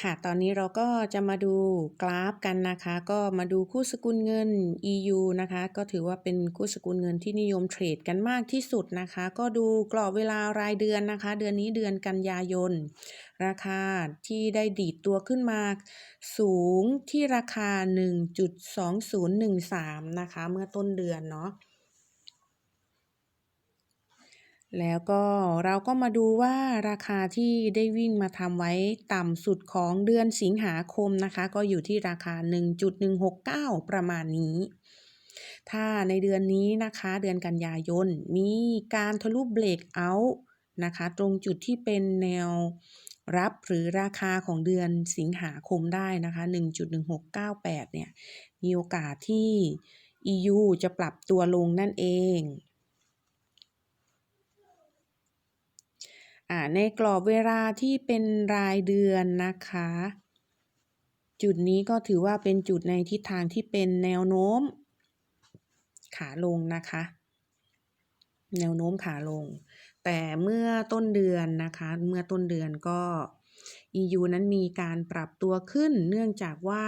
ค่ะ ตอนนี้เราก็จะมาดูกราฟกันนะคะ ก็มาดูคู่สกุลเงิน EU นะคะ ก็ถือว่าเป็นคู่สกุลเงินที่นิยมเทรดกันมากที่สุดนะคะ ก็ดูกรอบเวลารายเดือนนะคะ เดือนนี้เดือนกันยายน ราคาที่ได้ดีดตัวขึ้นมา สูงที่ราคา 1.2013 นะคะ เมื่อต้นเดือนเนาะ แล้วก็เราก็มาดูว่าราคาที่ได้วิ่งมาทำไว้ต่ำสุดของเดือนสิงหาคมนะคะ ก็อยู่ที่ราคา 1.169 ประมาณนี้ ถ้าในเดือนนี้นะคะเดือนกันยายน มีการทะลุเบรกเอาท์นะคะ ตรงจุดที่เป็นแนวรับหรือราคาของเดือนสิงหาคมได้นะคะ 1.1698 เนี่ย มีโอกาสที่ EU จะปรับตัวลงนั่นเองอ่า ในกรอบเวลาที่เป็นรายเดือนนะคะ จุดนี้ก็ถือว่าเป็นจุดในทิศทางที่เป็นแนวโน้ม ขาลงนะคะ แนวโน้มขาลง แต่เมื่อต้นเดือนนะคะ เมื่อต้นเดือนก็ EU นั้นมีการปรับตัวขึ้น เนื่องจากว่า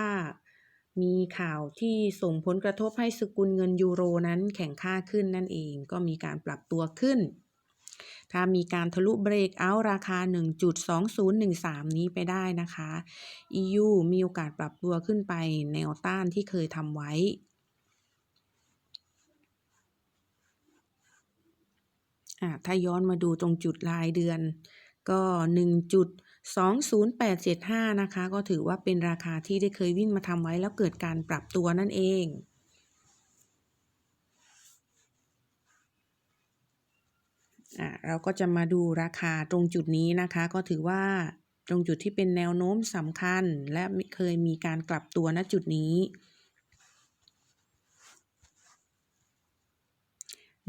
มีข่าวที่ส่งผลกระทบให้สกุลเงินยูโรนั้นแข็งค่าขึ้นนั่นเอง ก็มีการปรับตัวขึ้น ถ้ามีการทะลุเบรกเอาราคา 1.2013 นี้ไปได้นะคะ EU มีโอกาสปรับตัวขึ้นไปแนวต้านที่เคยทำไว้ถ้าย้อนมาดูตรงจุดรายเดือน ก็ 1.20875 นะคะ ก็ถือว่าเป็นราคาที่ได้เคยวิ่งมาทำไว้แล้วเกิดการปรับตัวนั่นเอง อะเราก็จะมาดูราคาตรงจุดนี้นะคะ ก็ถือว่าตรงจุดที่เป็นแนวโน้มสำคัญ และเคยมีการกลับตัวณจุดนี้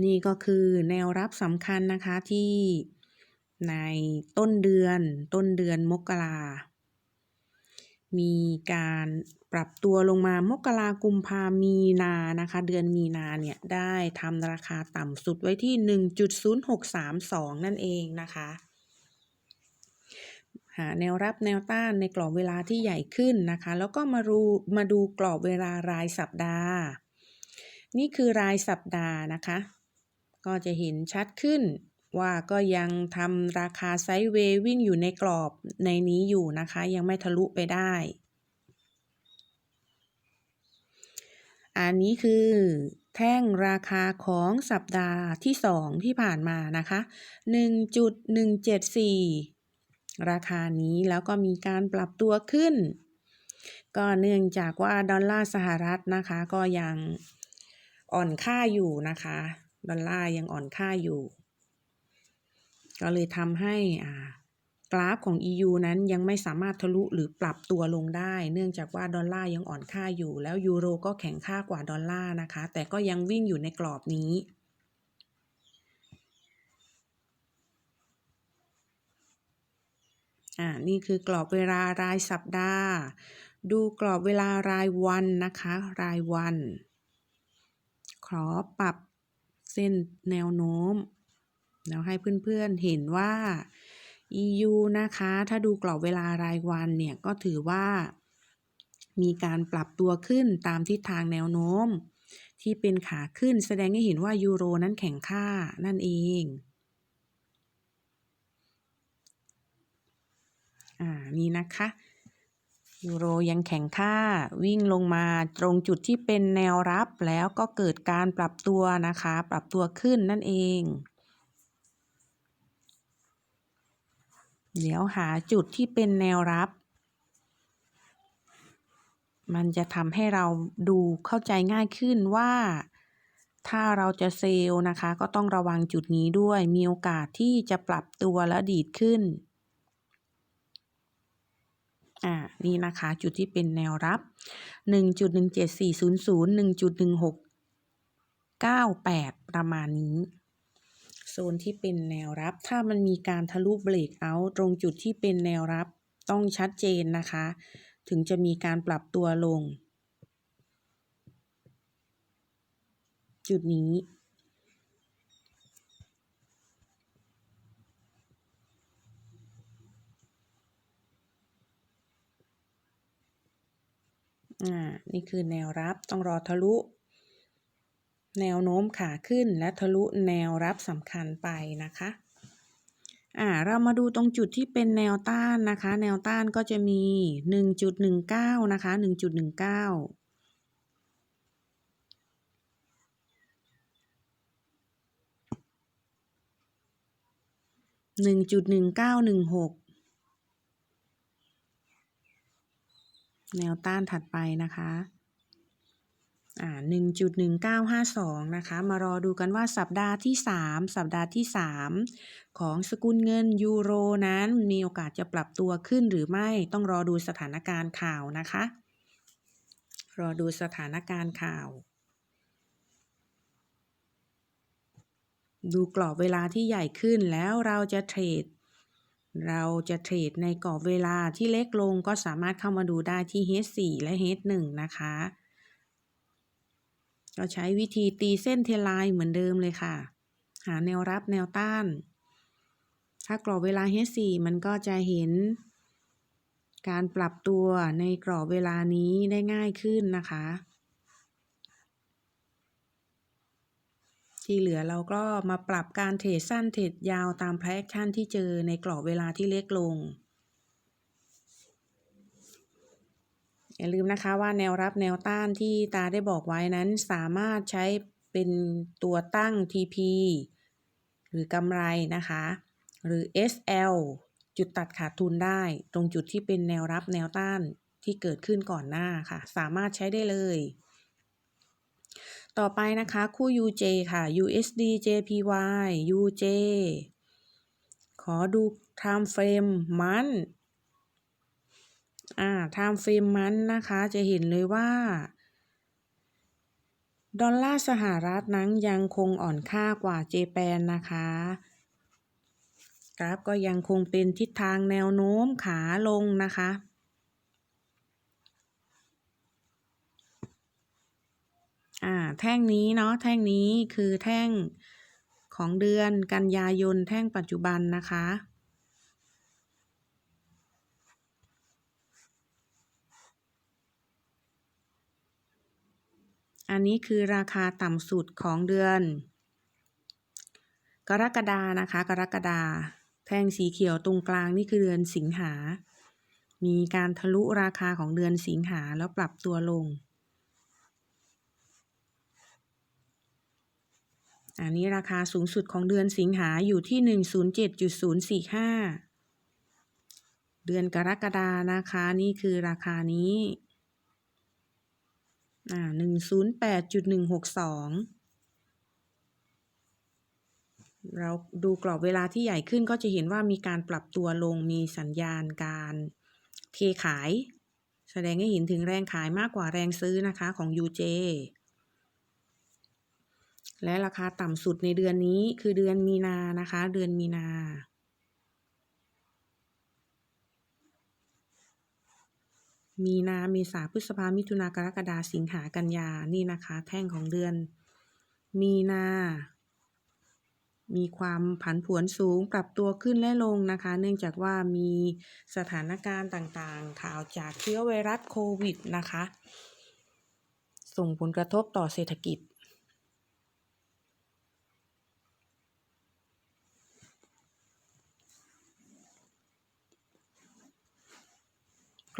นี่ก็คือแนวรับสำคัญนะคะที่ในต้นเดือนต้นเดือนมกรา มีการปรับตัวลงมามกรากุมภามีนานะคะ เดือนมีนาเนี่ยได้ทำราคาต่ำสุดไว้ที่ 1.0632 นั่นเองนะคะหาแนวรับแนวต้านในกรอบเวลาที่ใหญ่ขึ้นนะคะ แล้วก็มาดูมาดูกรอบเวลารายสัปดาห์ นี่คือรายสัปดาห์นะคะ ก็จะเห็นชัดขึ้น ว่าก็ยังทำราคาไซด์เวย์วิ่งอยู่ในกรอบในนี้อยู่นะคะ ยังไม่ทะลุไปได้ อันนี้คือแท่งราคาของสัปดาห์ที่ 2 ที่ผ่านมานะคะ 1.174 ราคานี้แล้วก็มีการปรับตัวขึ้น ก็เนื่องจากว่าดอลลาร์สหรัฐนะคะ ก็ยังอ่อนค่าอยู่นะคะ ดอลลาร์ยังอ่อนค่าอยู่ ก็เลยทำให้กราฟของ EU นั้นยังไม่สามารถทะลุหรือปรับตัวลงได้ เนื่องจากว่าดอลลาร์ยังอ่อนค่าอยู่ แล้วยูโรก็แข็งค่ากว่าดอลลาร์นะคะ แต่ก็ยังวิ่งอยู่ในกรอบนี้อ่านี่คือกรอบเวลารายสัปดาห์ ดูกรอบเวลารายวันนะคะ รายวัน ขอปรับเส้นแนวโน้ม แล้วให้เพื่อนๆเห็นว่า EU นะคะ ถ้าดูกรอบเวลารายวันเนี่ย ก็ถือว่า มีการปรับตัวขึ้นตามทิศทางแนวโน้ม ที่เป็นขาขึ้นแสดงให้เห็นว่ายูโรนั้นแข็งค่านั่นเองอ่านี่นะคะยูโรยังแข็งค่าวิ่งลงมาตรงจุดที่เป็นแนวรับแล้วก็เกิดการปรับตัวนะคะ ปรับตัวขึ้นนั่นเอง เดี๋ยวหาจุดที่เป็นแนวรับ มันจะทำให้เราดูเข้าใจง่ายขึ้นว่า ถ้าเราจะเซลล์นะคะ ก็ต้องระวังจุดนี้ด้วย มีโอกาสที่จะปรับตัวและดีดขึ้น อ่า นี่นะคะ จุดที่เป็นแนวรับ 1.17400 1.1698 ประมาณนี้ โซนที่เป็นแนวรับ ถ้ามันมีการทะลุเบรกเอาตรงจุดที่เป็นแนวรับต้องชัดเจนนะคะ ถึงจะมีการปรับตัวลง จุดนี้อ่า นี่คือแนวรับต้องรอทะลุ แนวโน้มขาขึ้นและทะลุแนวรับสำคัญไปนะคะอ่าเรามาดูตรงจุดที่เป็นแนวต้านนะคะ แนวต้านก็จะมี 1.19 นะคะ 1.19หนึ่งจุดหนึ่งเก้าหนึ่งหกแนวต้านถัดไปนะคะ อ่าหนึ่งจุดหนึ่งเก้าห้าสองนะคะ มารอดูกันว่าสัปดาห์ที่สามสัปดาห์ที่สามของสกุลเงินยูโรนั้นมีโอกาสจะปรับตัวขึ้นหรือไม่ต้องรอดูสถานการณ์ข่าวนะคะ รอดูสถานการณ์ข่าวดูกรอบเวลาที่ใหญ่ขึ้นแล้วเราจะเทรด เราจะเทรดในกรอบเวลาที่เล็กลงก็สามารถเข้ามาดูได้ที่ H4 และ H1 นะคะ ก็ใช้วิธีตีเส้นเทลน์เหมือนเดิมเลยค่ะ หาแนวรับแนวต้าน ถ้ากรอบเวลา H4 มันก็จะเห็น การปรับตัวในกรอบเวลานี้ได้ง่ายขึ้นนะคะ ที่เหลือเราก็มาปรับการเทรดสั้นเทรดยาวตามแพคชั่นที่เจอในกรอบเวลาที่เล็กลง อย่าลืมนะคะว่าแนวรับแนวต้านที่ตาได้บอกไว้นั้นสามารถใช้เป็นตัวตั้ง TP หรือกำไรนะคะ หรือ SL จุดตัดขาดทุนได้ ตรงจุดที่เป็นแนวรับแนวต้านที่เกิดขึ้นก่อนหน้าค่ะ สามารถใช้ได้เลย ต่อไปนะคะคู่ UJ ค่ะ USD JPY UJ ขอดู time frame มัน อ่า time frame มันนะคะจะเห็นเลยว่า ดอลลาร์สหรัฐนั้นยังคงอ่อนค่ากว่าเจแปนนะคะ กราฟก็ยังคงเป็นทิศทางแนวโน้มขาลงนะคะอ่าแท่งนี้เนาะแท่งนี้คือแท่งของเดือนกันยายนแท่งปัจจุบันนะคะ อันนี้คือราคาต่ำสุดของเดือน กรกฎานะคะ กรกฎาแท่งสีเขียวตรงกลางนี่คือเดือนสิงหา มีการทะลุราคาของเดือนสิงหาแล้วปรับตัวลง อันนี้ราคาสูงสุดของเดือนสิงหาอยู่ที่ 107.045 เดือนกรกฎานะคะ นี่คือราคานี้ อ่าหนึ่งศูนย์แปดจุดหนึ่งหกสองเราดูกรอบเวลาที่ใหญ่ขึ้นก็จะเห็นว่ามีการปรับตัวลงมีสัญญาณการเทขาย แสดงให้เห็นถึงแรงขายมากกว่าแรงซื้อนะคะของ UJ และราคาต่ำสุดในเดือนนี้คือเดือนมีนานะคะ เดือนมีนา มีนา เมษา พฤษภา มิถุนากรกฎาสิงหา กันยา นี่นะคะ แท่งของเดือน มีนา มีความผันผวนสูง ปรับตัวขึ้นและลงนะคะ เนื่องจากว่ามีสถานการณ์ต่างๆ ข่าวจากเชื้อไวรัสโควิดนะคะ ส่งผลกระทบต่อเศรษฐกิจ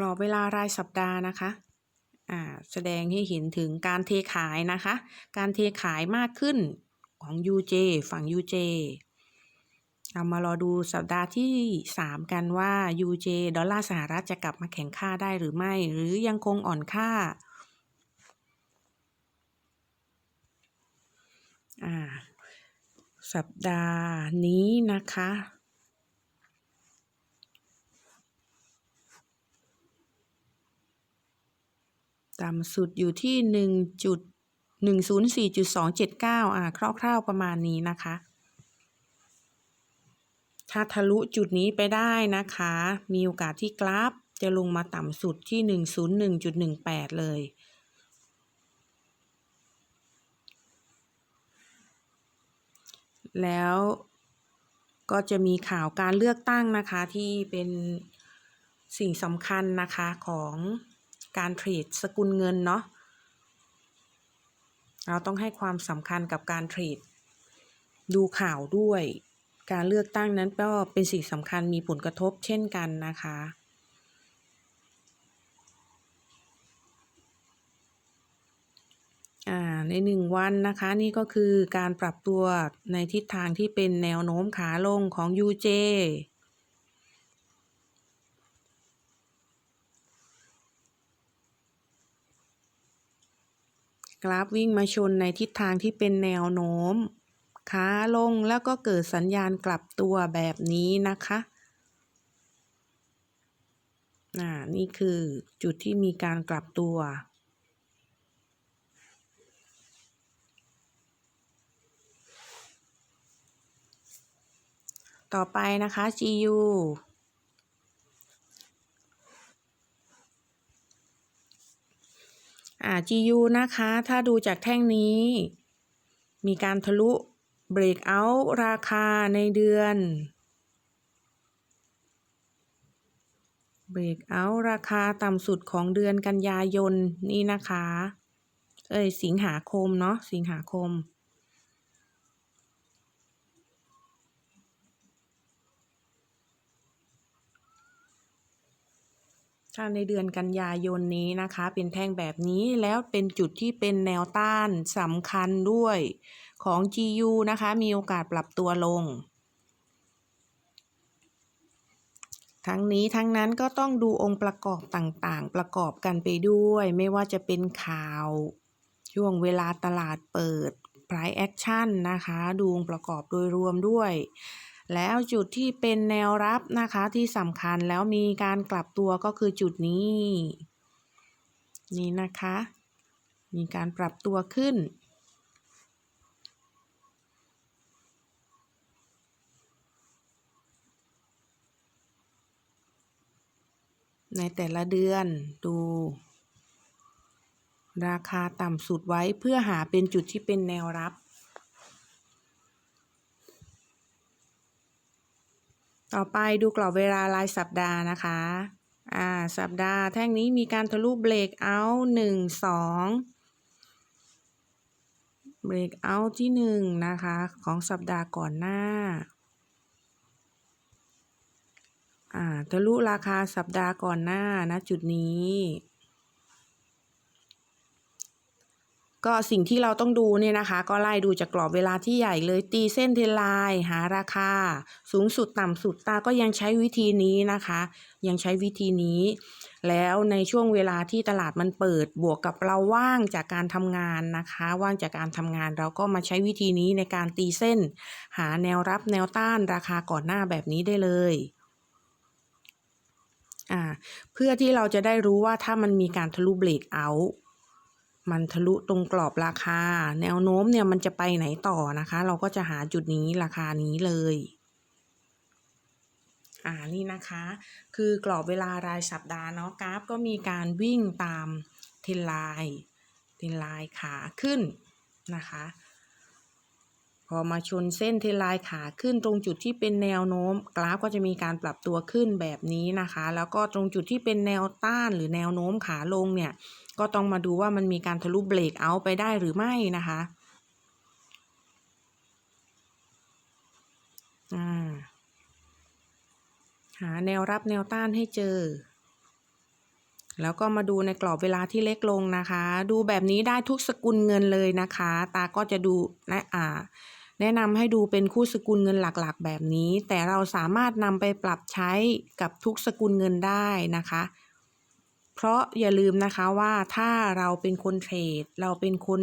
รอบเวลารายสัปดาห์นะคะอ่าแสดงให้เห็นถึงการเทขายนะคะ การเทขายมากขึ้นของ UJ ฝั่ง UJ เรามารอดูสัปดาห์ที่ 3 กันว่า UJ ดอลลาร์สหรัฐจะกลับมาแข็งค่าได้หรือไม่ หรือยังคงอ่อนค่าอ่าสัปดาห์นี้นะคะ ต่ำสุดอยู่ที่หนึ่งจุดหนึ่งศูนย์สี่จุดสองเจ็ดเก้าอ่าคร่าวๆประมาณนี้นะคะ ถ้าทะลุจุดนี้ไปได้นะคะ มีโอกาสที่กราฟจะลงมาต่ำสุดที่หนึ่งศูนย์หนึ่งจุดหนึ่งแปดเลยแล้วก็จะมีข่าวการเลือกตั้งนะคะที่เป็นสิ่งสำคัญนะคะของ การเทรดสกุลเงินเนาะเราต้องให้ความสำคัญกับการเทรดดูข่าวด้วย การเลือกตั้งนั้นก็เป็นสิ่งสำคัญมีผลกระทบเช่นกันนะคะอ่าในหนึ่งวันนะคะ นี่ก็คือการปรับตัวในทิศทางที่เป็นแนวโน้มขาลงของ UJ กราฟวิ่งมาชนในทิศทางที่เป็นแนวโน้มขาลงแล้วก็เกิดสัญญาณกลับตัวแบบนี้นะคะอ่านี่คือจุดที่มีการกลับตัว ต่อไปนะคะ GU อ่า GU นะคะ ถ้าดูจากแท่งนี้ มีการทะลุเบรกเอาท์ราคาในเดือนเบรกเอาท์ราคาต่ำสุดของเดือนกันยายนนี่นะคะ เอ้ยสิงหาคมเนาะสิงหาคม ถ้าในเดือนกันยายนนี้นะคะ เป็นแท่งแบบนี้แล้วเป็นจุดที่เป็นแนวต้านสำคัญด้วยของ GU นะคะ มีโอกาสปรับตัวลง ทั้งนี้ทั้งนั้นก็ต้องดูองค์ประกอบต่างๆ ประกอบกันไปด้วย ไม่ว่าจะเป็นข่าว ช่วงเวลาตลาดเปิด price action นะคะ ดูองค์ประกอบโดยรวมด้วย แล้วจุดที่เป็นแนวรับนะคะที่สำคัญแล้วมีการกลับตัวก็คือจุดนี้ นี่นะคะ มีการปรับตัวขึ้น ในแต่ละเดือนดู ราคาต่ำสุดไว้เพื่อหาเป็นจุดที่เป็นแนวรับ ต่อไปดูกรอบเวลารายสัปดาห์นะคะ อ่า สัปดาห์แท่งนี้มีการทะลุเบรกเอาท์หนึ่งสองเบรกเอาท์ที่หนึ่งนะคะ ของสัปดาห์ก่อนหน้า อ่า ทะลุราคาสัปดาห์ก่อนหน้านะจุดนี้ ก็สิ่งที่เราต้องดูเนี่ยนะคะ ก็ไล่ดูจากกรอบเวลาที่ใหญ่เลยตีเส้นเทนไลน์หาราคา สูงสุดต่ำสุดตาก็ยังใช้วิธีนี้นะคะ ยังใช้วิธีนี้ แล้วในช่วงเวลาที่ตลาดมันเปิดบวกกับเราว่างจากการทำงานนะคะ ว่างจากการทำงานเราก็มาใช้วิธีนี้ในการตีเส้น หาแนวรับแนวต้านราคาก่อนหน้าแบบนี้ได้เลยอ่าเพื่อที่เราจะได้รู้ว่าถ้ามันมีการทะลุเบรกเอาท์ มันทะลุตรงกรอบราคา แนวโน้มเนี่ยมันจะไปไหนต่อนะคะ เราก็จะหาจุดนี้ราคานี้เลยอ่านี่นะคะ คือกรอบเวลารายสัปดาห์เนาะกราฟก็มีการวิ่งตามเทนไลน์เทนไลน์ขาขึ้นนะคะ พอมาชนเส้นเทนไลน์ขาขึ้นตรงจุดที่เป็นแนวโน้ม กราฟก็จะมีการปรับตัวขึ้นแบบนี้นะคะ แล้วก็ตรงจุดที่เป็นแนวต้านหรือแนวโน้มขาลงเนี่ย ก็ต้องมาดูว่ามันมีการทะลุเบรกเอาไปได้หรือไม่นะคะอ่าหาแนวรับแนวต้านให้เจอ แล้วก็มาดูในกรอบเวลาที่เล็กลงนะคะ ดูแบบนี้ได้ทุกสกุลเงินเลยนะคะ ตาก็จะดูนะอ่าแนะนำให้ดูเป็นคู่สกุลเงินหลักๆ แบบนี้ แต่เราสามารถนำไปปรับใช้กับทุกสกุลเงินได้นะคะ เพราะอย่าลืมนะคะว่าถ้าเราเป็นคนเทรด เราเป็นคน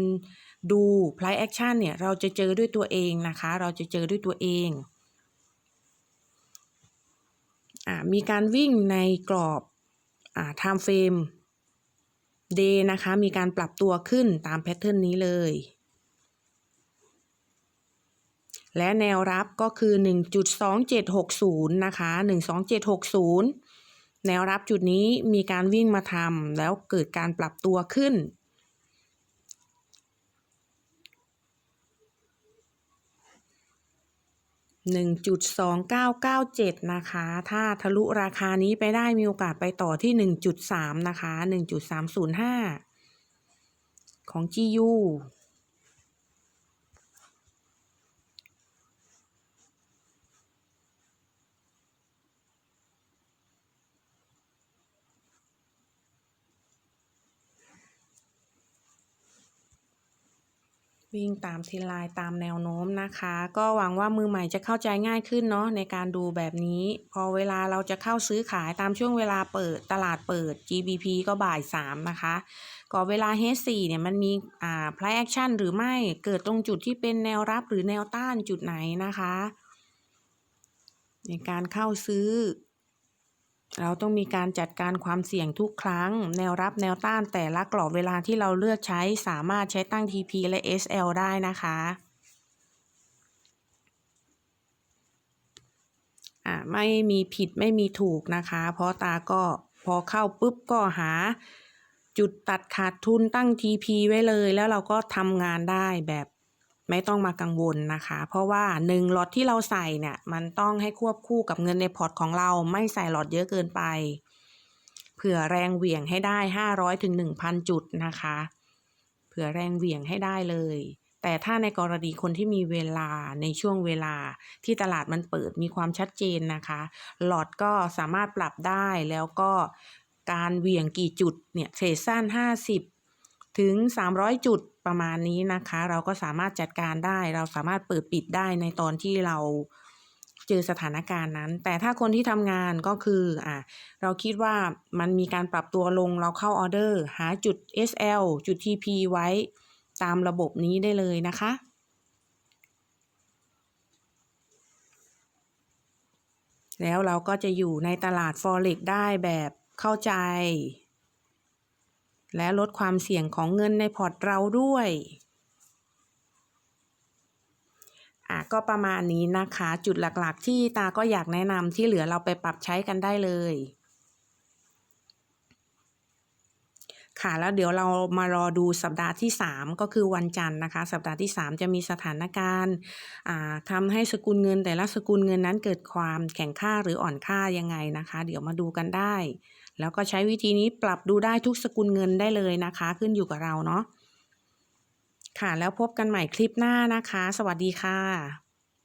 ดู price action เนี่ย เราจะเจอด้วยตัวเองนะคะ เราจะเจอด้วยตัวเองอ่ามีการวิ่งในกรอบอ่า time frame day นะคะ มีการปรับตัวขึ้นตามแพทเทิร์นนี้เลย และแนวรับก็คือ 1.2760 นะคะ 12760 แนวรับจุดนี้มีการวิ่งมาทำแล้วเกิดการปรับตัวขึ้น 1.2997 นะคะ ถ้าทะลุราคานี้ไปได้มีโอกาสไปต่อที่ 1.3 นะคะ 1.305 ของ GU วิ่งตามเทรนไลน์ตามแนวโน้มนะคะ ก็หวังว่ามือใหม่จะเข้าใจง่ายขึ้นเนาะในการดูแบบนี้ พอเวลาเราจะเข้าซื้อขายตามช่วงเวลาเปิดตลาดเปิด GBP ก็บ่าย3นะคะก่อเวลา H4 เนี่ยมันมีอ่า price action หรือไม่เกิดตรงจุดที่เป็นแนวรับหรือแนวต้านจุดไหนนะคะ ในการเข้าซื้อ เราต้องมีการจัดการความเสี่ยงทุกครั้ง แนวรับแนวต้านแต่ละกรอบเวลาที่เราเลือกใช้สามารถใช้ตั้ง TP และ SL ได้นะคะอ่าไม่มีผิดไม่มีถูกนะคะ เพราะตาก็พอเข้าปุ๊บก็หา จุดตัดขาดทุนตั้ง TP ไว้เลย แล้วเราก็ทำงานได้แบบ ไม่ต้องมากังวลนะคะ เพราะว่าหนึ่งล็อตที่เราใส่เนี่ยมันต้องให้ควบคู่กับเงินในพอร์ตของเราไม่ใส่ล็อตเยอะเกินไป เผื่อแรงเหวี่ยงให้ได้ 500ถึง1,000 จุดนะคะ เผื่อแรงเหวี่ยงให้ได้เลย แต่ถ้าในกรณีคนที่มีเวลาในช่วงเวลาที่ตลาดมันเปิดมีความชัดเจนนะคะ หลอดก็สามารถปรับได้แล้วก็การเหวี่ยงกี่จุดเนี่ยเทรดสั้น 50 ถึง 300 จุดประมาณนี้นะคะ เราก็สามารถจัดการได้ เราสามารถเปิดปิดได้ในตอนที่เราเจอสถานการณ์นั้น แต่ถ้าคนที่ทำงานก็คืออะเราคิดว่ามันมีการปรับตัวลงเราเข้าออเดอร์หาจุด SL จุด TP ไว้ตามระบบนี้ได้เลยนะคะแล้วเราก็จะอยู่ในตลาด Forex ได้แบบเข้าใจ และลดความเสี่ยงของเงินในพอร์ตเราด้วยอะก็ประมาณนี้นะคะ จุดหลักๆ ที่ตาก็อยากแนะนำที่เหลือเราไปปรับใช้กันได้เลย ค่ะแล้วเดี๋ยวเรามารอดูสัปดาห์ที่ 3 ก็คือวันจันทร์นะคะ สัปดาห์ที่ 3 จะมีสถานการณ์ทำให้สกุลเงินแต่ละสกุลเงินนั้นเกิดความแข็งค่าหรืออ่อนค่ายังไงนะคะ เดี๋ยวมาดูกันได้ แล้วก็ใช้วิธีนี้ปรับดูได้ทุกสกุลเงินได้เลยนะคะ ขึ้นอยู่กับเราเนาะค่ะแล้วพบกันใหม่คลิปหน้านะคะ สวัสดีค่ะ